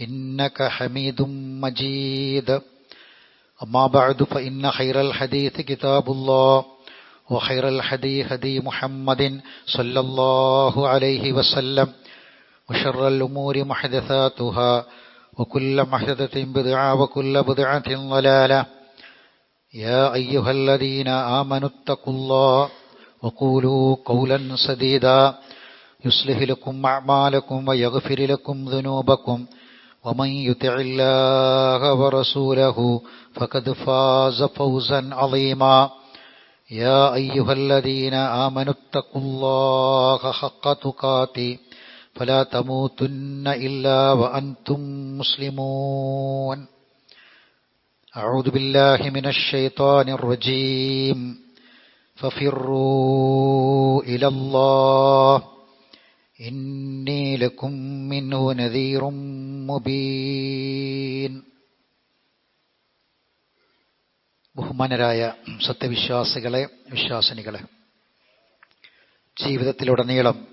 إنك حميد مجيد أما بعد فإن خير الحديث كتاب الله وخير الحديث هدي محمد صلى الله عليه وسلم وشر الأمور محدثاتها وكل محدثة بدعة وكل بدعة ضلالة يا أيها الذين آمنوا اتقوا الله وقولوا قولا سديدا يصلح لكم أعمالكم ويغفر لكم ذنوبكم ومن يطع الله ورسوله فقد فاز فوزا عظيما. يا أيها الذين آمنوا اتقوا الله حق تقاته فلا تموتن إلا وأنتم مسلمون. أعوذ بالله من الشيطان الرجيم. ففروا إلى الله. إني لكم منه نذير മുബീൻ. ബഹുമാനരായ സത്യവിശ്വാസികളെ വിശ്വാസിനികളെ ജീവിതത്തിലുടനീളം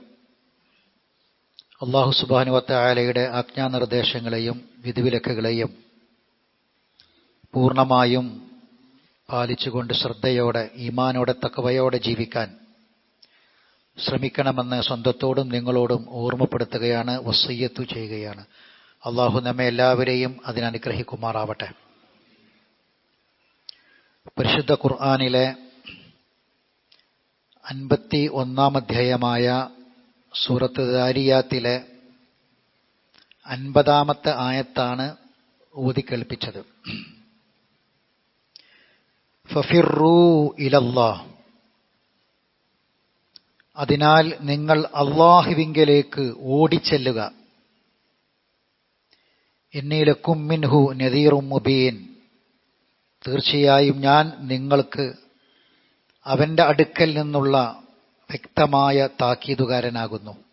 അള്ളാഹു സുബാനുവത്ത ആലയുടെ ആജ്ഞാനിർദ്ദേശങ്ങളെയും വിധിവിലക്കുകളെയും പൂർണമായും പാലിച്ചുകൊണ്ട് ശ്രദ്ധയോടെ ഈമാനോടെ തക്കവയോടെ ജീവിക്കാൻ ശ്രമിക്കണമെന്ന് സ്വന്തത്തോടും നിങ്ങളോടും ഓർമ്മപ്പെടുത്തുകയാണ് വസയ്യത്തു ചെയ്യുകയാണ്. അള്ളാഹു നമ്മെ എല്ലാവരെയും അതിനനുഗ്രഹിക്കുമാറാവട്ടെ പരിശുദ്ധ ഖുർആാനിലെ അൻപത്തി ഒന്നാം അധ്യായമായ സൂറത്ത് ദാരിയാത്തിലെ അൻപതാമത്തെ ആയത്താണ് ഊതിക്കേൾപ്പിച്ചത് അതിനാൽ നിങ്ങൾ അള്ളാഹുവിങ്കലേക്ക് ഓടിച്ചെല്ലുക. എന്നീലക്കും മിൻഹു നദീറും മുബീൻ. തീർച്ചയായും ഞാൻ നിങ്ങൾക്ക് അവന്റെ അടുക്കൽ നിന്നുള്ള വ്യക്തമായ താക്കീതുകാരനാകുന്നു.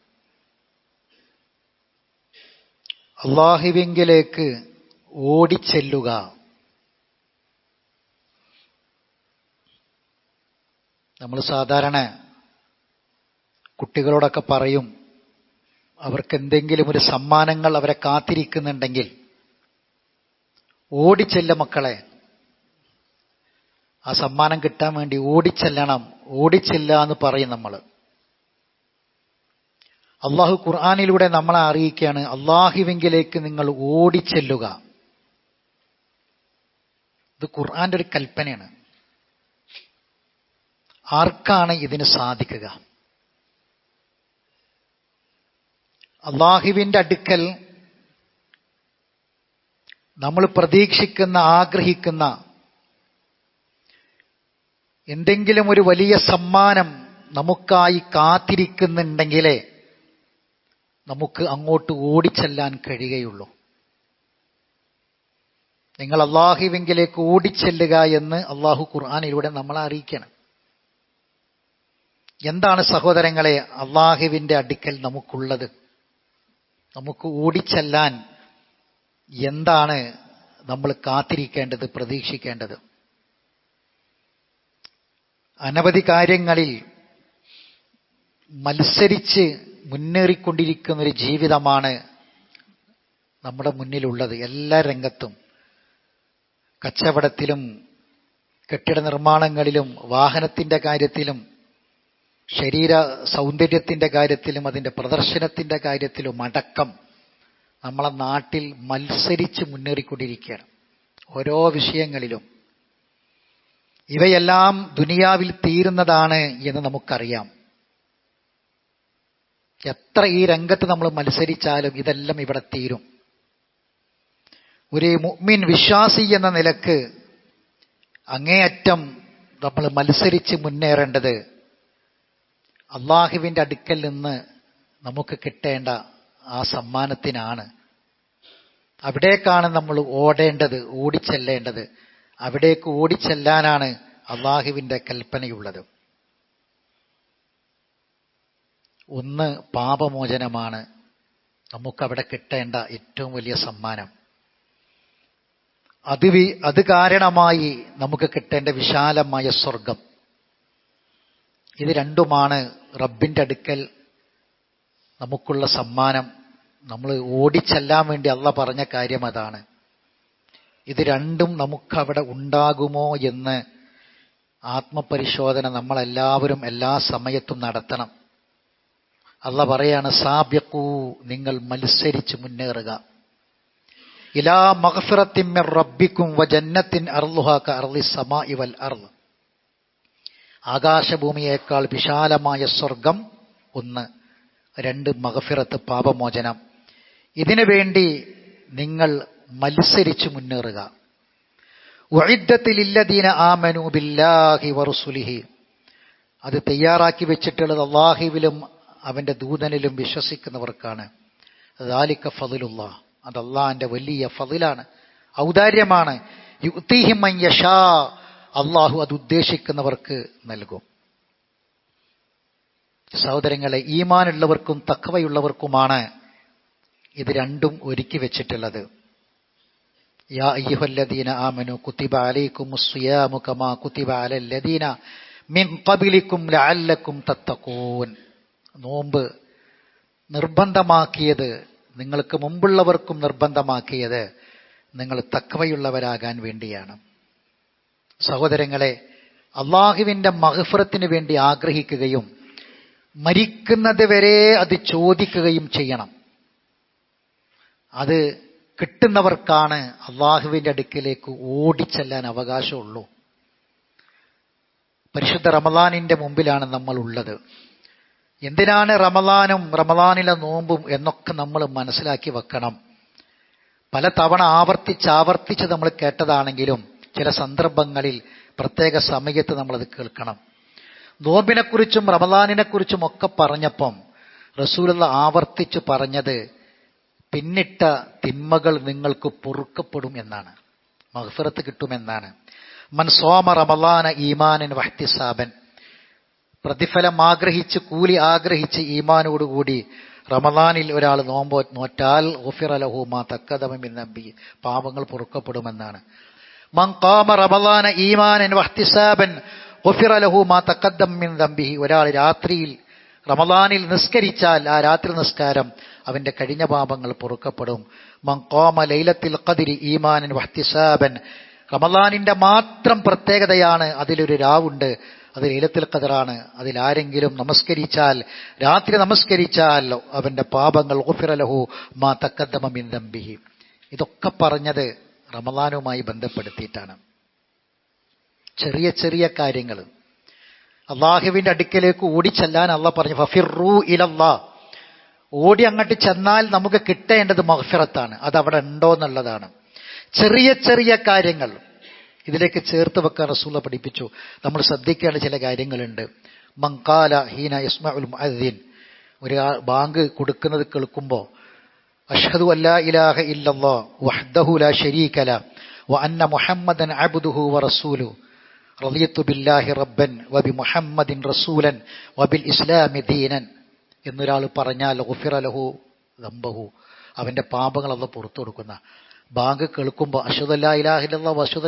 അള്ളാഹുവിങ്കിലേക്ക് ഓടിച്ചെല്ലുക. നമ്മൾ സാധാരണ കുട്ടികളോടൊക്കെ പറയും അവർക്ക് എന്തെങ്കിലും ഒരു സമ്മാനങ്ങൾ അവരെ കാത്തിരിക്കുന്നുണ്ടെങ്കിൽ ഓടിച്ചെല്ല മക്കളെ. ആ സമ്മാനം കിട്ടാൻ വേണ്ടി ഓടിച്ചെല്ലണം. ഓടിച്ചെല്ല എന്ന് പറയും നമ്മൾ അള്ളാഹു ഖുർആാനിലൂടെ നമ്മളെ അറിയിക്കുകയാണ് അള്ളാഹുവിങ്കിലേക്ക് നിങ്ങൾ ഓടിച്ചെല്ലുക. ഇത് ഖുർആന്റെ ഒരു കൽപ്പനയാണ്. ആർക്കാണ് ഇതിന് സാധിക്കുക? അള്ളാഹുവിന്റെ അടുക്കൽ നമ്മൾ പ്രതീക്ഷിക്കുന്ന ആഗ്രഹിക്കുന്ന എന്തെങ്കിലും ഒരു വലിയ സമ്മാനം നമുക്കായി കാത്തിരിക്കുന്നുണ്ടെങ്കിലേ നമുക്ക് അങ്ങോട്ട് ഓടിച്ചെല്ലാൻ കഴിയുകയുള്ളൂ. നിങ്ങൾ അള്ളാഹുവിങ്കിലേക്ക് ഓടിച്ചെല്ലുക എന്ന് അള്ളാഹു ഖുർആാനിലൂടെ നമ്മളെ അറിയിക്കണം. എന്താണ് സഹോദരങ്ങളെ അള്ളാഹുവിന്റെ അടുക്കൽ നമുക്കുള്ളത്? നമുക്ക് ഓടിച്ചെല്ലാൻ എന്താണ് നമ്മൾ കാത്തിരിക്കേണ്ടത് പ്രതീക്ഷിക്കേണ്ടത്? അനവധി കാര്യങ്ങളിൽ മത്സരിച്ച് മുന്നേറിക്കൊണ്ടിരിക്കുന്ന ഒരു ജീവിതമാണ് നമ്മുടെ മുന്നിലുള്ളത്. എല്ലാ രംഗത്തും. കച്ചവടത്തിലും കെട്ടിട നിർമ്മാണങ്ങളിലും വാഹനത്തിന്റെ കാര്യത്തിലും ശരീര സൗന്ദര്യത്തിന്റെ കാര്യത്തിലും അതിന്റെ പ്രദർശനത്തിന്റെ കാര്യത്തിലും അടക്കം നമ്മളെ നാട്ടിൽ മത്സരിച്ച് മുന്നേറിക്കൊണ്ടിരിക്കുകയാണ്. ഓരോ വിഷയങ്ങളിലും. ഇവയെല്ലാം ദുനിയാവിൽ തീരുന്നതാണ് എന്ന് നമുക്കറിയാം. എത്ര ഈ രംഗത്ത് നമ്മൾ മത്സരിച്ചാലും ഇതെല്ലാം ഇവിടെ തീരും. ഒരു മുഗ്മിൻ വിശ്വാസി എന്ന നിലയ്ക്ക് അങ്ങേയറ്റം നമ്മൾ മത്സരിച്ച് മുന്നേറേണ്ടത് അള്ളാഹുവിന്റെ അടുക്കൽ നിന്ന് നമുക്ക് കിട്ടേണ്ട ആ സമ്മാനത്തിനാണ്. അവിടേക്കാണ് നമ്മൾ ഓടേണ്ടത് ഓടിച്ചെല്ലേണ്ടത്. അവിടേക്ക് ഓടിച്ചെല്ലാനാണ് അള്ളാഹുവിന്റെ കൽപ്പനയുള്ളത്. ഒന്ന് പാപമോചനമാണ് നമുക്കവിടെ കിട്ടേണ്ട ഏറ്റവും വലിയ സമ്മാനം. അത് അത് കാരണമായി നമുക്ക് കിട്ടേണ്ട വിശാലമായ സ്വർഗം ഇത് രണ്ടുമാണ് റബ്ബിന്റെ അടുക്കൽ നമുക്കുള്ള സമ്മാനം. നമ്മൾ ഓടിച്ചെല്ലാൻ വേണ്ടി അല്ല പറഞ്ഞ കാര്യം അതാണ്. ഇത് രണ്ടും നമുക്കവിടെ ഉണ്ടാകുമോ എന്ന് ആത്മപരിശോധന നമ്മളെല്ലാവരും എല്ലാ സമയത്തും നടത്തണം. അല്ല പറയാണ് സാബ്യക്കൂ നിങ്ങൾ മത്സരിച്ച് മുന്നേറുക. ഇലാ മഹഫിറത്തിൻ റബ്ബിക്കും വ ജന്നത്തിൻ അർലുഹാക്ക അർലി സമാ ഇവൽ അർൽ ആകാശഭൂമിയേക്കാൾ വിശാലമായ സ്വർഗം ഒന്ന്. രണ്ട് മഹഫിറത്ത് പാപമോചനം. ഇതിനു വേണ്ടി നിങ്ങൾ മത്സരിച്ചു മുന്നേറുക. വഴിദ്ദത്തിലില്ലദീന ആ ബില്ലാഹി വറുസുലിഹി. അത് തയ്യാറാക്കി വെച്ചിട്ടുള്ളത് അള്ളാഹിവിലും അവന്റെ ദൂതനിലും വിശ്വസിക്കുന്നവർക്കാണ്. ദാലിക്ക ഫതിലുള്ള അത് അള്ളാഹിന്റെ വലിയ ഫതിലാണ്. ഔദാര്യമാണ്. യുക്തിഹിമൻ യഷാ അള്ളാഹു അത് ഉദ്ദേശിക്കുന്നവർക്ക് നൽകും. സഹോദരങ്ങളെ ഈമാനുള്ളവർക്കും തക്കവയുള്ളവർക്കുമാണ് ഇത് രണ്ടും ഒരുക്കി വെച്ചിട്ടുള്ളത്. യാ അയ്യുഹല്ലദീന ആമനു കുത്തിബ അലൈക്കും സിയാമു കമാ കുത്തിബ അലല്ലദീന മിൻ ഖബിലിക്കും ലഅല്ലക്കും തത്തക്കൂൻ നോമ്പ് നിർബന്ധമാക്കിയത് നിങ്ങൾക്ക് മുമ്പുള്ളവർക്കും നിർബന്ധമാക്കിയത് നിങ്ങൾ തക്കവയുള്ളവരാകാൻ വേണ്ടിയാണ്. സഹോദരങ്ങളെ അള്ളാഹുവിന്റെ മഹഫറത്തിന് വേണ്ടി ആഗ്രഹിക്കുകയും മരിക്കുന്നത് വരെ അത് ചോദിക്കുകയും ചെയ്യണം. അത് കിട്ടുന്നവർക്കാണ് അള്ളാഹുവിന്റെ അടുക്കിലേക്ക് ഓടിച്ചെല്ലാൻ അവകാശമുള്ളൂ. പരിശുദ്ധ റമദാനിന്റെ മുമ്പിലാണ് നമ്മൾ ഉള്ളത് എന്തിനാണ് റമദാനും റമദാനിലെ നോമ്പും എന്നൊക്കെ നമ്മൾ മനസ്സിലാക്കി വെക്കണം. പല തവണ ആവർത്തിച്ച് ആവർത്തിച്ച് നമ്മൾ കേട്ടതാണെങ്കിലും ചില സന്ദർഭങ്ങളിൽ പ്രത്യേക സമയത്ത് നമ്മളത് കേൾക്കണം. നോമ്പിനെക്കുറിച്ചും റമദാനിനെക്കുറിച്ചും ഒക്കെ പറഞ്ഞപ്പം റസൂലുള്ള ആവർത്തിച്ച് പറഞ്ഞത് പിന്നിട്ട തിന്മകൾ നിങ്ങൾക്ക് പൊറുക്കപ്പെടും എന്നാണ്. മഹഫിറത്ത് കിട്ടുമെന്നാണ്. മൻസോമ റമദാന ഈമാനൻ വഹ്തിസാബൻ. പ്രതിഫലം ആഗ്രഹിച്ച് കൂലി ആഗ്രഹിച്ച് ഈമാനോടുകൂടി റമദാനിൽ ഒരാൾ നോമ്പോ നോറ്റാൽ ഓഫിറലഹുമാ തക്കതമിൻ നമ്പി പാപങ്ങൾ പൊറുക്കപ്പെടുമെന്നാണ്. ഒരാൾ രാത്രിയിൽ റമദാനിൽ നിസ്കരിച്ചാൽ ആ രാത്രി നിസ്കാരം അവന്റെ കഴിഞ്ഞ പാപങ്ങൾ പൊറുക്കപ്പെടും. മങ്കോമ ലൈലത്തിൽ കതിരി ഈമാനൻ വഹ്തിസാബൻ. റമദാനിന്റെ മാത്രം പ്രത്യേകതയാണ് അതിലൊരു രാവുണ്ട്. അത് ലൈലത്തിൽ കതിറാണ് അതിലാരെങ്കിലും നമസ്കരിച്ചാൽ രാത്രി നമസ്കരിച്ചാൽ അവന്റെ പാപങ്ങൾ ഉഫിറലഹു മാ തക്കദ്ദമിൻ ദംബിഹി. ഇതൊക്കെ പറഞ്ഞത് റമദാനുമായി ബന്ധപ്പെടുത്തിയിട്ടാണ്. ചെറിയ ചെറിയ കാര്യങ്ങൾ. അള്ളാഹുവിന്റെ അടുക്കലേക്ക് ഓടിച്ചെല്ലാൻ അള്ള പറഞ്ഞു ഫഫിറു ഇലല്ലാ. ഓടി അങ്ങോട്ട് ചെന്നാൽ നമുക്ക് കിട്ടേണ്ടത് മഹഫിറത്താണ് അത് അവിടെ ഉണ്ടോ എന്നുള്ളതാണ്. ചെറിയ ചെറിയ കാര്യങ്ങൾ. ഇതിലേക്ക് ചേർത്ത് വെക്കാൻ റസൂല പഠിപ്പിച്ചു. നമ്മൾ ശ്രദ്ധിക്കേണ്ട ചില കാര്യങ്ങളുണ്ട്. മങ്കാല ഹീന ഇസ്മാഉൽ മുഅദ്ദീൻ. ഒരു ബാങ്ക് കൊടുക്കുന്നത് കേൾക്കുമ്പോൾ അഷ്ഹദു അല്ലാ ഇലാഹ ഇല്ലല്ലാ വഹ്ദഹു ലാ ശരീക ല വ അന്ന മുഹമ്മദൻ അബ്ദുഹു വ റസൂലു റളിയത്തു ബില്ലാഹി റബ്ബൻ വബി മുഹമ്മദിൻ റസൂലൻ വബിൽ ഇസ്ലാമി ദീനൻ എന്നൊരാൾ പറഞ്ഞാൽ ഗുഫിറ ലഹു ദംബഹു. അവന്റെ പാപങ്ങൾ അല്ല പുറത്തു കൊടുക്കുന്ന. ബാങ്ക് കേൾക്കുമ്പോൾ അഷുദല്ലാ ഇലാഹില്ല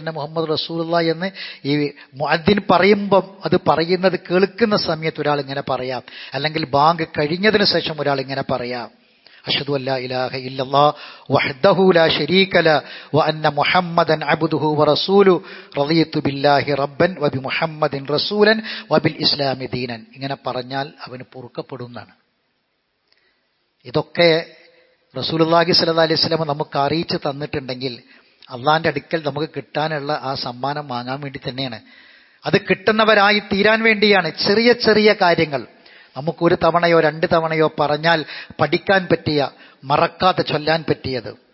അന്ന മുഹമ്മദ് റസൂലുള്ള എന്ന് ഈ മുഅദ്ദിൻ പറയുമ്പം അത് പറയുന്നത് കേൾക്കുന്ന സമയത്ത് ഒരാൾ ഇങ്ങനെ പറയാം. അല്ലെങ്കിൽ ബാങ്ക് കഴിഞ്ഞതിന് ശേഷം ഒരാൾ ഇങ്ങനെ പറയാം. വഹ്ദഹു ലാ ശരീക ല വ അന്ന മുഹമ്മദൻ അബ്ദുഹു വ റസൂലു റളിയത്തു ബില്ലാഹി റബ്ബൻ വ ബി മുഹമ്മദിൻ റസൂലൻ വ ബിൽ ഇസ്ലാമി ദീനൻ. ഇങ്ങനെ പറഞ്ഞാൽ അവന് പൊറുക്കപ്പെടുന്നതാണ് ഇതൊക്കെ റസൂലുള്ളാഹി സ്വല്ലല്ലാഹി അലൈഹി വസല്ലം നമുക്ക് അറിയിച്ചു തന്നിട്ടുണ്ടെങ്കിൽ അള്ളാന്റെ അടുക്കൽ നമുക്ക് കിട്ടാനുള്ള ആ സമ്മാനം വാങ്ങാൻ വേണ്ടി തന്നെയാണ്. അത് കിട്ടുന്നവരായി തീരാൻ വേണ്ടിയാണ് ചെറിയ ചെറിയ കാര്യങ്ങൾ. നമുക്ക് ഒരു തവണയോ രണ്ട് തവണയോ പറഞ്ഞാൽ പഠിക്കാൻ പറ്റിയ മറക്കാതെ ചൊല്ലാൻ പറ്റിയത്.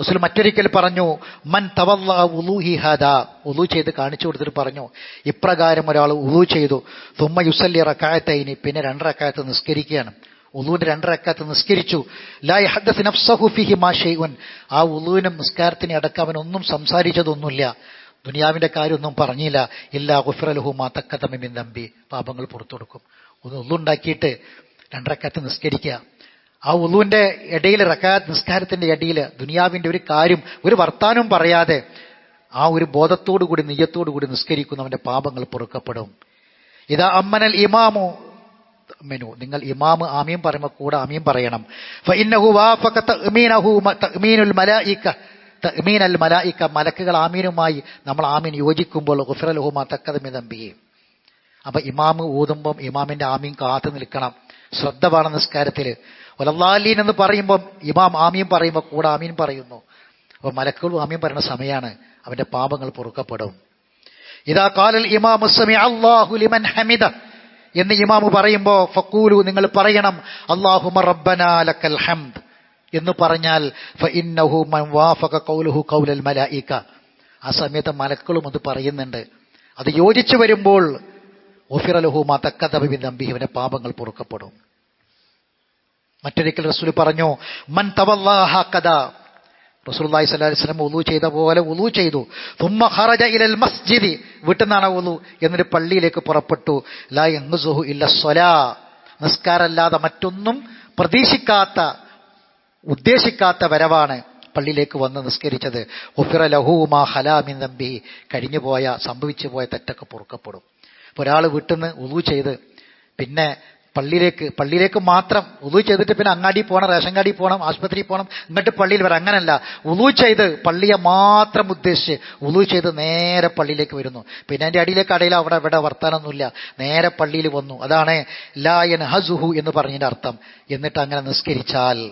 റസൂൽ മറ്റൊരിക്കൽ പറഞ്ഞു മൻ തവല്ല ഉലൂഹി ഹദ. ഉലു ചെയ്ത് കാണിച്ചു കൊടുത്തിട്ട് പറഞ്ഞു ഇപ്രകാരം ഒരാൾ ഉലു ചെയ്തു തുമ്മ യുസല്ലി റക്കായത്തൈനി പിന്നെ രണ്ടരക്കായത്ത് നിസ്കരിക്കുകയാണ്. ഉലുവിന്റെ രണ്ട് റക്കായത്ത് നിസ്കരിച്ചു. ലായ് ഹദ്ദസ് നഫ്സഹു ഫിഹി മാ ആ ഉലുവിനും നിസ്കാരത്തിനെ അടക്കം അവനൊന്നും സംസാരിച്ചതൊന്നുമില്ല. ദുനിയാവിന്റെ കാര്യമൊന്നും പറഞ്ഞില്ല. ഇല്ല ഗുഫ്രലഹു മാ തക്കതമിൻ നമ്പി പാപങ്ങൾ പുറത്തു കൊടുക്കും. ഉള്ളുണ്ടാക്കിയിട്ട് രണ്ടരക്കത്ത് നിസ്കരിക്കുക. ആ ഉള്ളുവിന്റെ ഇടയിൽ റക്കാത്ത് നിസ്കാരത്തിന്റെ ഇടയിൽ ദുനിയാവിന്റെ ഒരു കാര്യം ഒരു വർത്താനവും പറയാതെ ആ ഒരു ബോധത്തോടു കൂടി നെയ്യത്തോടു കൂടി നിസ്കരിക്കുന്നവന്റെ പാപങ്ങൾ പൊറുക്കപ്പെടും. ഇതാ അമ്മനൽ ഇമാമു. മെനു നിങ്ങൾ ഇമാമ് ആമീൻ പറയുമ്പോൾ കൂടെ ആമീൻ പറയണം. മലക്കുകൾ ആമീനുമായി നമ്മൾ ആമീൻ യോജിക്കുമ്പോൾ ഗുഫ്റലഹു ഹുമാ തക്കദമി ദംബിഹി അപ്പൊ ഇമാമ് ഊതുമ്പം ഇമാമിന്റെ ആമീം കാത്തു നിൽക്കണം. ശ്രദ്ധ വേണം നിസ്കാരത്തിൽ. ഒലല്ലാലീൻ എന്ന് പറയുമ്പം ഇമാം ആമീം പറയുമ്പോൾ കൂടെ ആമീൻ പറയുന്നു. അപ്പൊ മലക്കുകളും ആമീം പറയുന്ന സമയമാണ് അവന്റെ പാപങ്ങൾ പൊറുക്കപ്പെടും. ഇതാ കാലൽ ഇമാമു അള്ളാഹു ലിമൻ ഹമിദ എന്ന് ഇമാമ് പറയുമ്പോ ഫക്കൂലു നിങ്ങൾ പറയണം അള്ളാഹുമ റബ്ബന ലക്കൽ ഹംദ് എന്ന് പറഞ്ഞാൽ ആ സമയത്ത് മലക്കളും അത് പറയുന്നുണ്ട്. അത് യോജിച്ചു വരുമ്പോൾ ഒഫിറലഹുമാ തക്കതബി ഇവന്റെ പാപങ്ങൾ പൊറുക്കപ്പെടും. മറ്റൊരിക്കൽ റസൂൽ പറഞ്ഞു മൻ തവല്ലാഹ അലൈഹി വസല്ലം ഉളു ചെയ്ത പോലെ ഉലു ചെയ്തു. തുമ്മ ഖറജ ഇലൽ മസ്ജിദി. വീട്ടിൽ ഉളൂ എന്നൊരു പള്ളിയിലേക്ക് പുറപ്പെട്ടു. ലാ യങ്സുഹു ഇല്ല സ്വലാ. നിസ്കാരമല്ലാതെ മറ്റൊന്നും പ്രതീക്ഷിക്കാത്ത ഉദ്ദേശിക്കാത്ത വരവാണ് പള്ളിയിലേക്ക് വന്ന് നിസ്കരിച്ചത്. ഒഫിറ ലഹൂമാ ഹലാമിൻ നമ്പി കഴിഞ്ഞുപോയ സംഭവിച്ചു പോയ തെറ്റൊക്കെ പൊറുക്കപ്പെടും. ഒരാൾ വീട്ടിൽ നിന്ന് ഉതു ചെയ്ത് പിന്നെ പള്ളിയിലേക്ക് പള്ളിയിലേക്ക് മാത്രം ഉതു ചെയ്തിട്ട് പിന്നെ അങ്ങാടി പോകണം റേഷൻ കാർഡിൽ പോകണം ആശുപത്രിയിൽ പോകണം എന്നിട്ട് പള്ളിയിൽ വരാം. അങ്ങനല്ല. ഉതു ചെയ്ത് പള്ളിയെ മാത്രം ഉദ്ദേശിച്ച് ഉതു ചെയ്ത് നേരെ പള്ളിയിലേക്ക് വരുന്നു. പിന്നെ അതിന്റെ അടിയിലേക്ക് അടയിൽ അവിടെ ഇവിടെ വർത്താനൊന്നുമില്ല. നേരെ പള്ളിയിൽ വന്നു. അതാണ് ലായൻ ഹസുഹു എന്ന് പറഞ്ഞതിന്റെ അർത്ഥം. എന്നിട്ട് അങ്ങനെ നിസ്കരിച്ചാൽ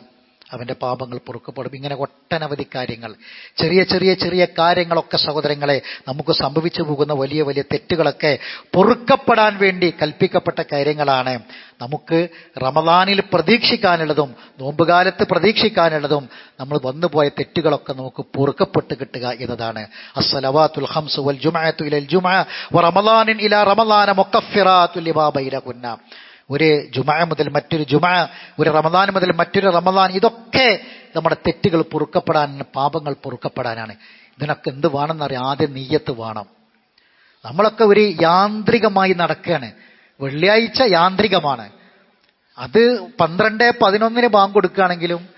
അവന്റെ പാപങ്ങൾ പൊറുക്കപ്പെടും. ഇങ്ങനെ ഒട്ടനവധി കാര്യങ്ങൾ ചെറിയ ചെറിയ ചെറിയ കാര്യങ്ങളൊക്കെ സഹോദരങ്ങളെ നമുക്ക് സംഭവിച്ചു പോകുന്ന വലിയ വലിയ തെറ്റുകളൊക്കെ പൊറുക്കപ്പെടാൻ വേണ്ടി കൽപ്പിക്കപ്പെട്ട കാര്യങ്ങളാണ്. നമുക്ക് റമദാനിൽ പ്രതീക്ഷിക്കാനുള്ളതും നോമ്പുകാലത്ത് പ്രതീക്ഷിക്കാനുള്ളതും നമ്മൾ വന്നുപോയ തെറ്റുകളൊക്കെ നമുക്ക് പൊറുക്കപ്പെട്ട് കിട്ടുക എന്നതാണ്. അസ്സലവാത്തുൽ ഹംസ് വൽ ജുമഅത്തു ജുമഅ വ റമദാനിൻ ഇലാ റമദാന മുക്കഫിറാത്തുൽ ലിമാ ഒരു ജുമ മുതൽ മറ്റൊരു ജുമ ഒരു റമദാൻ മുതൽ മറ്റൊരു റമദാൻ ഇതൊക്കെ നമ്മുടെ തെറ്റുകൾ പൊറുക്കപ്പെടാൻ പാപങ്ങൾ പൊറുക്കപ്പെടാനാണ്. ഇതിനൊക്കെ എന്ത് വേണമെന്നറിയാം ആദ്യം നീയത്ത് വേണം. നമ്മളൊക്കെ ഒരു യാന്ത്രികമായി നടക്കുകയാണ്. വെള്ളിയാഴ്ച യാന്ത്രികമാണ്. അത് പന്ത്രണ്ട് പതിനൊന്നിന് ബാങ്ക് കൊടുക്കുകയാണെങ്കിലും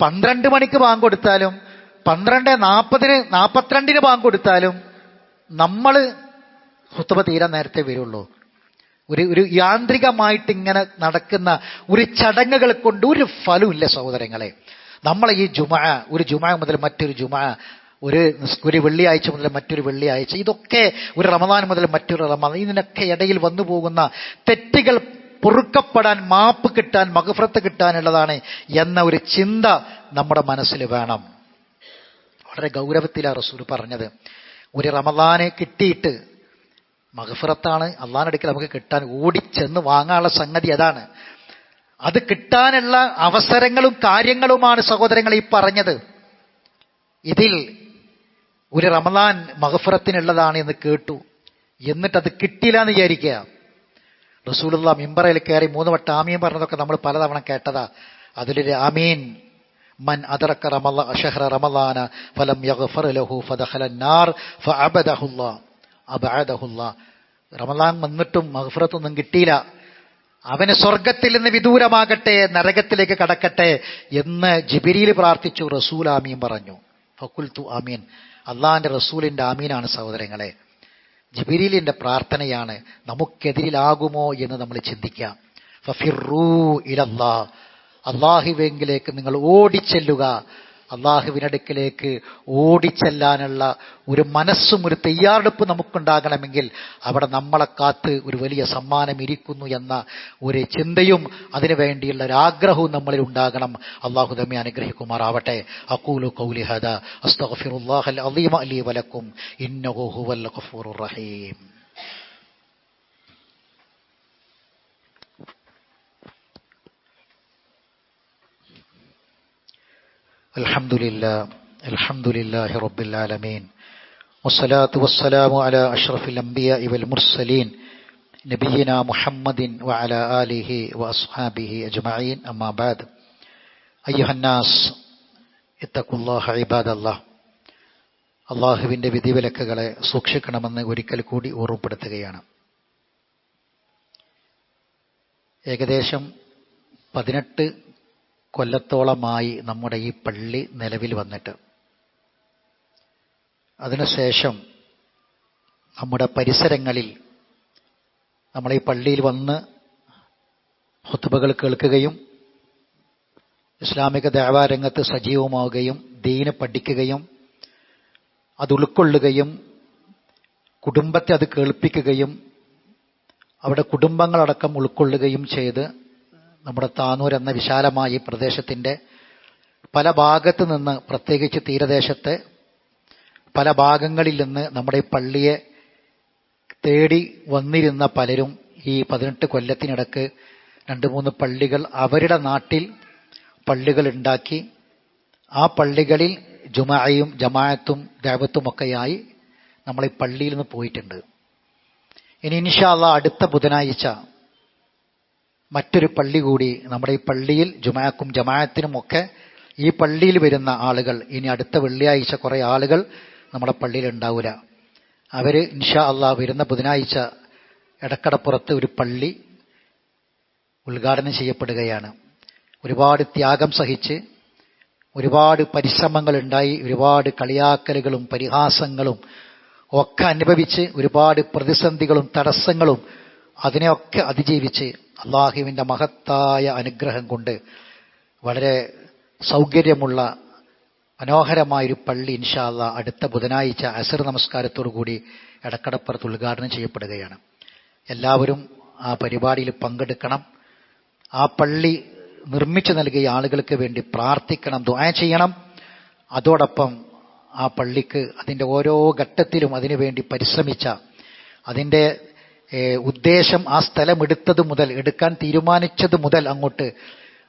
പന്ത്രണ്ട് മണിക്ക് ബാങ്ക് കൊടുത്താലും പന്ത്രണ്ട് നാൽപ്പതിന് നാൽപ്പത്തിരണ്ടിന് ബാങ്ക് കൊടുത്താലും നമ്മൾ ഹുത്തബ തീരാൻ നേരത്തെ വരുള്ളൂ. ഒരു ഒരു യാന്ത്രികമായിട്ട് ഇങ്ങനെ നടക്കുന്ന ഒരു ചടങ്ങുകൾ കൊണ്ട് ഒരു ഫലമില്ല സഹോദരങ്ങളെ. നമ്മൾ ഈ ജുമ ഒരു ജുമ മുതൽ മറ്റൊരു ജുമ ഒരു ഒരു വെള്ളിയാഴ്ച മുതൽ മറ്റൊരു വെള്ളിയാഴ്ച ഇതൊക്കെ ഒരു റമദാൻ മുതൽ മറ്റൊരു റമദാൻ ഇതിനൊക്കെ ഇടയിൽ വന്നു പോകുന്ന തെറ്റുകൾ പൊറുക്കപ്പെടാൻ മാപ്പ് കിട്ടാൻ മകഫ്രത്ത് കിട്ടാനുള്ളതാണ് എന്ന ഒരു ചിന്ത നമ്മുടെ മനസ്സിൽ വേണം. വളരെ ഗൗരവത്തിലാണ് റസൂൽ പറഞ്ഞത്. ഒരു റമദാനെ കിട്ടിയിട്ട് മഹഫിറത്താണ് അള്ളാഹിനടുക്കൽ നമുക്ക് കിട്ടാൻ ഓടിച്ചെന്ന് വാങ്ങാനുള്ള സംഗതി അതാണ്. അത് കിട്ടാനുള്ള അവസരങ്ങളും കാര്യങ്ങളുമാണ് സഹോദരങ്ങൾ ഈ പറഞ്ഞത്. ഇതിൽ ഒരു റമദാൻ മഹഫുറത്തിനുള്ളതാണ് എന്ന് കേട്ടു. എന്നിട്ട് അത് കിട്ടിയില്ല എന്ന് വിചാരിക്കുക. റസൂലുള്ള മിമ്പറയിൽ കയറി മൂന്ന് വട്ടം ആമീൻ പറഞ്ഞതൊക്കെ നമ്മൾ പലതവണ കേട്ടതാ. അതിലൊരു ആമീൻ മൻ അതറക്ക റമല അഷഹ്റ റമദാന ഫലം യഗ്ഫർ ലഹു ഫദഖലന്നാർ ഫഅബദഹുല്ലാഹ് ഫഅബദഹു റമലാൻ വന്നിട്ടും മഹഫറത്തൊന്നും കിട്ടിയില്ല. അവന് സ്വർഗത്തിൽ നിന്ന് വിദൂരമാകട്ടെ നരകത്തിലേക്ക് കടക്കട്ടെ എന്ന് ജിബിരിയിൽ പ്രാർത്ഥിച്ചു റസൂൽ ആമീൻ പറഞ്ഞു. ഫക്കുൽത്തു ആമീൻ. അള്ളാഹിന്റെ റസൂലിന്റെ ആമീനാണ് സഹോദരങ്ങളെ. ജിബിരിലിന്റെ പ്രാർത്ഥനയാണ് നമുക്കെതിരിലാകുമോ എന്ന് നമ്മൾ ചിന്തിക്കാം ഫഫിറൂ ഇലല്ലാ അള്ളാഹിവെങ്കിലേക്ക് നിങ്ങൾ ഓടിച്ചെല്ലുക. അള്ളാഹുവിനടുക്കിലേക്ക് ഓടിച്ചെല്ലാനുള്ള ഒരു മനസ്സും ഒരു തയ്യാറെടുപ്പ് നമുക്കുണ്ടാകണമെങ്കിൽ അവിടെ നമ്മളെ കാത്ത് ഒരു വലിയ സമ്മാനം ഇരിക്കുന്നു എന്ന ഒരു ചിന്തയും അതിനു വേണ്ടിയുള്ള ഒരു ആഗ്രഹവും നമ്മളിൽ ഉണ്ടാകണം. അള്ളാഹു തമ്മി അനുഗ്രഹിക്കുമാറാവട്ടെ. അക്കൂലു കൗലിഹദ അസ്തഫിറുല്ലാഹൽ അലീമ അലി വലക്കും. ഇന്നഹു ഹുവൽ റഹീം. الحمد لله الحمد لله رب العالمين والصلاة والسلام على أشرف الأنبياء والمرسلين نبينا محمد وعلى آله وأصحابه أجمعين أما بعد أيها الناس اتقوا الله عباد الله അള്ളാഹുവിൻ്റെ വിധിവിലക്കുകളെ സൂക്ഷിക്കണമെന്ന് ഒരിക്കൽ കൂടി ഓർമ്മപ്പെടുത്തുകയാണ് ഏകദേശം പതിനെട്ട് കൊല്ലത്തോളമായി നമ്മുടെ ഈ പള്ളി നിലവിൽ വന്നിട്ട്. അതിനുശേഷം നമ്മുടെ പരിസരങ്ങളിൽ നമ്മൾ ഈ പള്ളിയിൽ വന്ന് ഹുത്തുബകൾ കേൾക്കുകയും ഇസ്ലാമിക ദേവാരംഗത്ത് സജീവമാവുകയും ദീന് പഠിക്കുകയും അത് ഉൾക്കൊള്ളുകയും കുടുംബത്തെ അത് കേൾപ്പിക്കുകയും അവിടെ കുടുംബങ്ങളടക്കം ഉൾക്കൊള്ളുകയും ചെയ്ത് നമ്മുടെ താനൂർ എന്ന വിശാലമായ ഈ പ്രദേശത്തിന്റെ പല ഭാഗത്ത് നിന്ന് പ്രത്യേകിച്ച് തീരദേശത്തെ പല ഭാഗങ്ങളിൽ നിന്ന് നമ്മുടെ ഈ പള്ളിയെ തേടി വന്നിരുന്ന പലരും ഈ പതിനെട്ട് കൊല്ലത്തിനിടക്ക് രണ്ട് മൂന്ന് പള്ളികൾ അവരുടെ നാട്ടിൽ പള്ളികൾ ഉണ്ടാക്കി ആ പള്ളികളിൽ ജുമായും ജമായത്തും ദേവത്തുമൊക്കെയായി നമ്മൾ ഈ പള്ളിയിൽ നിന്ന് പോയിട്ടുണ്ട്. ഇനി ഇൻഷാല്ല അടുത്ത ബുധനാഴ്ച മറ്റൊരു പള്ളി കൂടി നമ്മുടെ ഈ പള്ളിയിൽ ജുമാക്കും ജമാഅത്തിനുമൊക്കെ ഈ പള്ളിയിൽ വരുന്ന ആളുകൾ ഇനി അടുത്ത വെള്ളിയാഴ്ച കുറേ ആളുകൾ നമ്മുടെ പള്ളിയിൽ ഉണ്ടാവില്ല അവർ ഇൻഷാ അള്ളാ വരുന്ന ബുധനാഴ്ച എടക്കടപ്പുറത്ത് ഒരു പള്ളി ഉദ്ഘാടനം ചെയ്യപ്പെടുകയാണ്. ഒരുപാട് ത്യാഗം സഹിച്ച് ഒരുപാട് പരിശ്രമങ്ങൾ ഉണ്ടായി ഒരുപാട് കളിയാക്കലുകളും പരിഹാസങ്ങളും ഒക്കെ അനുഭവിച്ച് ഒരുപാട് പ്രതിസന്ധികളും തടസ്സങ്ങളും അതിനെയൊക്കെ അതിജീവിച്ച് അള്ളാഹുവിന്റെ മഹത്തായ അനുഗ്രഹം കൊണ്ട് വളരെ സൗകര്യമുള്ള മനോഹരമായൊരു പള്ളി ഇൻഷാല്ല അടുത്ത ബുധനാഴ്ച അസർ നമസ്കാരത്തോടുകൂടി എടക്കടപ്പുറത്ത് ഉദ്ഘാടനം ചെയ്യപ്പെടുകയാണ്. എല്ലാവരും ആ പരിപാടിയിൽ പങ്കെടുക്കണം. ആ പള്ളി നിർമ്മിച്ചു നൽകിയ ആളുകൾക്ക് വേണ്ടി പ്രാർത്ഥിക്കണം ദ്വായ ചെയ്യണം. അതോടൊപ്പം ആ പള്ളിക്ക് അതിന്റെ ഓരോ ഘട്ടത്തിലും അതിനുവേണ്ടി പരിശ്രമിച്ച അതിന്റെ ഉദ്ദേശം ആ സ്ഥലം എടുത്തത് മുതൽ എടുക്കാൻ തീരുമാനിച്ചത് മുതൽ അങ്ങോട്ട്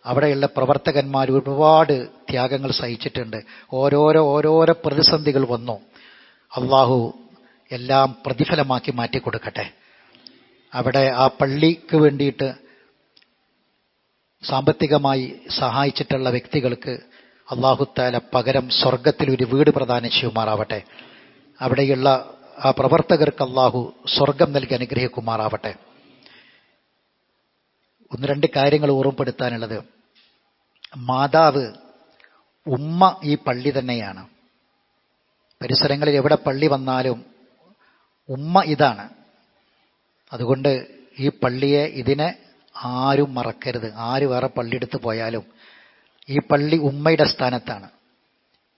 അവിടെയുള്ള പ്രവർത്തകന്മാർ ഒരുപാട് ത്യാഗങ്ങൾ സഹിച്ചിട്ടുണ്ട്. ഓരോരോ ഓരോരോ പ്രതിസന്ധികൾ വന്നു. അള്ളാഹു എല്ലാം പ്രതിഫലമാക്കി മാറ്റി കൊടുക്കട്ടെ. അവിടെ ആ പള്ളിക്ക് വേണ്ടിയിട്ട് സാമ്പത്തികമായി സഹായിച്ചിട്ടുള്ള വ്യക്തികൾക്ക് അള്ളാഹുത്താല പകരം സ്വർഗത്തിൽ ഒരു വീട് പ്രദാനം ചെയ്യുമാറാവട്ടെ. അവിടെയുള്ള ആ പ്രവർത്തകർക്ക് അള്ളാഹു സ്വർഗം നൽകി അനുഗ്രഹിക്കുമാറാവട്ടെ. ഒന്ന് രണ്ട് കാര്യങ്ങൾ ഓർമ്മപ്പെടുത്താനുള്ളത്. മാതാവ് ഉമ്മ ഈ പള്ളി തന്നെയാണ്. പരിസരങ്ങളിൽ എവിടെ പള്ളി വന്നാലും ഉമ്മ ഇതാണ്. അതുകൊണ്ട് ഈ പള്ളിയെ ഇതിനെ ആരും മറക്കരുത്. ആര് വേറെ പള്ളി എടുത്തു പോയാലും ഈ പള്ളി ഉമ്മയുടെ സ്ഥാനത്താണ്.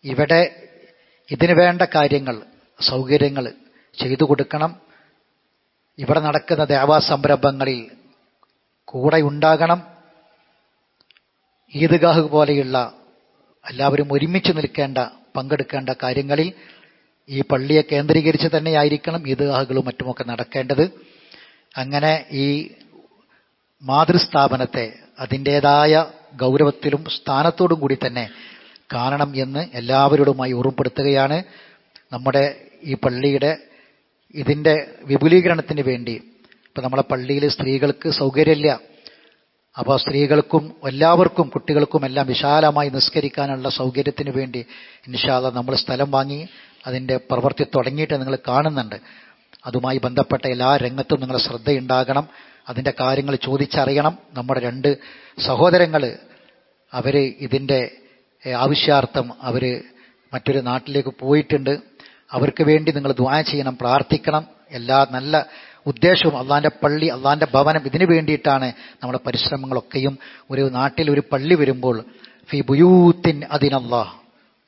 ഇവിടെ ഇതിനു വേണ്ട കാര്യങ്ങൾ സൗകര്യങ്ങൾ ചെയ്തു കൊടുക്കണം. ഇവിടെ നടക്കുന്ന ദേവാ സംരംഭങ്ങളിൽ കൂടെ ഉണ്ടാകണം. ഈദ്ഗാഹ് പോലെയുള്ള എല്ലാവരും ഒരുമിച്ച് നിൽക്കേണ്ട പങ്കെടുക്കേണ്ട കാര്യങ്ങളിൽ ഈ പള്ളിയെ കേന്ദ്രീകരിച്ച് തന്നെയായിരിക്കണം ഈദ്ഗാഹുകളും മറ്റുമൊക്കെ നടക്കേണ്ടത്. അങ്ങനെ ഈ മാതൃസ്ഥാപനത്തെ അതിന്റേതായ ഗൗരവത്തിലും സ്ഥാനത്തോടും കൂടി തന്നെ കാണണം എന്ന് എല്ലാവരോടുമായി ഓർമ്മപ്പെടുത്തുകയാണ് നമ്മുടെ ഈ പള്ളിയുടെ ഇതിന്റെ വിപുലീകരണത്തിന് വേണ്ടി. ഇപ്പം നമ്മളെ പള്ളിയിൽ സ്ത്രീകൾക്ക് സൗകര്യമില്ല. അപ്പോൾ സ്ത്രീകൾക്കും എല്ലാവർക്കും കുട്ടികൾക്കും എല്ലാം വിശാലമായി നിസ്കരിക്കാനുള്ള സൗകര്യത്തിന് വേണ്ടി ഇൻഷാല്ല നമ്മൾ സ്ഥലം വാങ്ങി അതിന്റെ പ്രവൃത്തി തുടങ്ങിയിട്ട് നിങ്ങൾ കാണുന്നുണ്ട്. അതുമായി ബന്ധപ്പെട്ട എല്ലാ രംഗത്തും നിങ്ങളുടെ ശ്രദ്ധയുണ്ടാകണം. അതിന്റെ കാര്യങ്ങൾ ചോദിച്ചറിയണം. നമ്മുടെ രണ്ട് സഹോദരങ്ങൾ അവർ ഇതിന്റെ ആവശ്യാർത്ഥം അവർ മറ്റൊരു നാട്ടിലേക്ക് പോയിട്ടുണ്ട്. അവർക്ക് വേണ്ടി നിങ്ങൾ ദ്വാ ചെയ്യണം പ്രാർത്ഥിക്കണം. എല്ലാ നല്ല ഉദ്ദേശവും അള്ളാന്റെ പള്ളി അള്ളാന്റെ ഭവനം ഇതിനു വേണ്ടിയിട്ടാണ് നമ്മുടെ പരിശ്രമങ്ങളൊക്കെയും. ഒരു നാട്ടിൽ ഒരു പള്ളി വരുമ്പോൾ ഫി ബുയൂത്തിൻ അതിനല്ലാഹ്.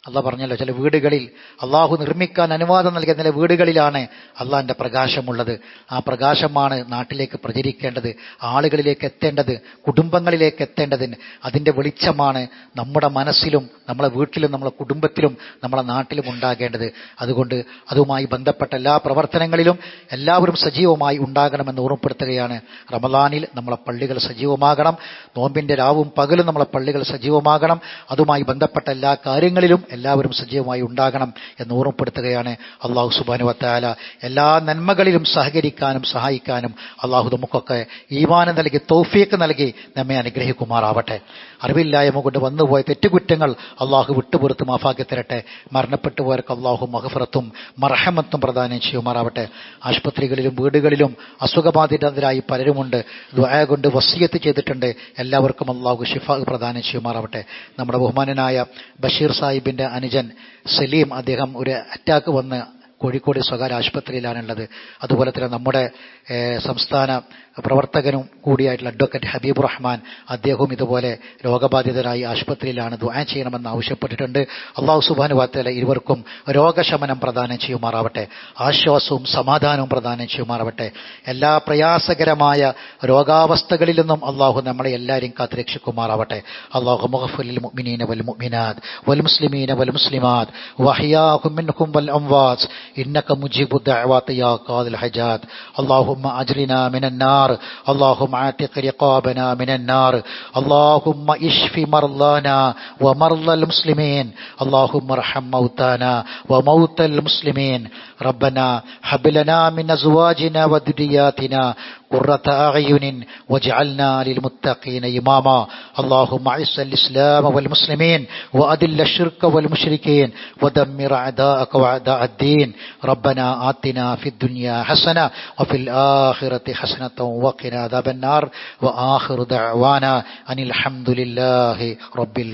അള്ളാഹ് പറഞ്ഞല്ലോ ചില വീടുകളിൽ അള്ളാഹു നിർമ്മിക്കാൻ അനുവാദം നൽകിയ ചില വീടുകളിലാണ് അള്ളാഹിന്റെ പ്രകാശമുള്ളത്. ആ പ്രകാശമാണ് നാട്ടിലേക്ക് പ്രചരിക്കേണ്ടത് ആളുകളിലേക്ക് എത്തേണ്ടത് കുടുംബങ്ങളിലേക്ക് എത്തേണ്ടതിന് അതിന്റെ വെളിച്ചമാണ് നമ്മുടെ മനസ്സിലും നമ്മളെ വീട്ടിലും നമ്മളെ കുടുംബത്തിലും നമ്മളെ നാട്ടിലും ഉണ്ടാകേണ്ടത്. അതുകൊണ്ട് അതുമായി ബന്ധപ്പെട്ട എല്ലാ പ്രവർത്തനങ്ങളിലും എല്ലാവരും സജീവമായി ഉണ്ടാകണമെന്ന് ഓർമ്മപ്പെടുത്തുകയാണ്. റമദാനിൽ നമ്മളെ പള്ളികൾ സജീവമാകണം നോമ്പിന്റെ രാവും പകലും നമ്മളെ പള്ളികൾ സജീവമാകണം. അതുമായി ബന്ധപ്പെട്ട എല്ലാ കാര്യങ്ങളിലും എല്ലാവരും സജീവമായി ഉണ്ടാകണം എന്ന് ഓർമ്മപ്പെടുത്തുകയാണ് അള്ളാഹു സുബാനു വത്താല എല്ലാ നന്മകളിലും സഹകരിക്കാനും സഹായിക്കാനും അള്ളാഹു നമുക്കൊക്കെ ഈമാനം നൽകി തൗഫീക്ക് നൽകി നമ്മെ അനുഗ്രഹിക്കുമാറാവട്ടെ. അറിവില്ലായ്മ കൊണ്ട് വന്നുപോയ തെറ്റുകുറ്റങ്ങൾ അള്ളാഹു വിട്ടുപുറത്ത് മാഫാക്കി തരട്ടെ. മരണപ്പെട്ടു പോയവർക്ക് അള്ളാഹു മഹഫറത്തും മർഹമത്തും പ്രദാനം ചെയ്യുമാറാവട്ടെ. ആശുപത്രികളിലും വീടുകളിലും അസുഖബാധിതരായി പലരുമുണ്ട്. ദ്വായ കൊണ്ട് വസീയത്ത് ചെയ്തിട്ടുണ്ട്. എല്ലാവർക്കും അള്ളാഹു ഷിഫ പ്രദാനം ചെയ്യുമാറാവട്ടെ. നമ്മുടെ ബഹുമാനനായ ബഷീർ സാഹിബിന്റെ അനുജൻ സലീം അദ്ദേഹം ഒരു അറ്റാക്ക് വന്ന് കോഴിക്കോട് സ്വകാര്യ ആശുപത്രിയിലാണുള്ളത് അതുപോലെ തന്നെ നമ്മുടെ സംസ്ഥാന പ്രവർത്തകനും കൂടിയായിട്ടുള്ള അഡ്വക്കേറ്റ് ഹബീബ് റഹ്മാൻ അദ്ദേഹവും ഇതുപോലെ രോഗബാധിതരായി ആശുപത്രിയിലാണ് ദ്വാൻ ചെയ്യണമെന്ന് ആവശ്യപ്പെട്ടിട്ടുണ്ട്. അള്ളാഹു സുബാനു വാത്തല ഇരുവർക്കും രോഗശമനം പ്രദാനം ചെയ്യുമാറാവട്ടെ. ആശ്വാസവും സമാധാനവും പ്രദാനം ചെയ്യുമാറാവട്ടെ. എല്ലാ പ്രയാസകരമായ രോഗാവസ്ഥകളിൽ നിന്നും അള്ളാഹു നമ്മളെ എല്ലാവരെയും കാത്തുരക്ഷിക്കുമാറാവട്ടെ. അള്ളാഹു മുഹഫുലിൽ മുഅ്മിനീന വൽ മുഅ്മിനാത് വൽ മുസ്ലിമീന വൽ മുസ്ലിമാത് വഹിയാഹും മിൻഹും വൽ അംവാത്ത് إنك مجيب الدعوات يا قاضي الحاجات. اللهم أجرنا من النار. اللهم اعتق رقابنا من النار. اللهم اشف مرضانا ومرضى المسلمين. اللهم ارحم موتانا وموتى المسلمين. ربنا هب لنا من أزواجنا وذرياتنا قرة أعين واجعلنا للمتقين إماما. اللهم أعز الإسلام والمسلمين وأذل الشرك والمشركين ودمر أعداءك وأعداء الدين. ربنا آتنا في الدنيا حسنة وفي الآخرة حسنة وقنا عذاب النار. وآخر دعوانا أن الحمد لله رب العالمين.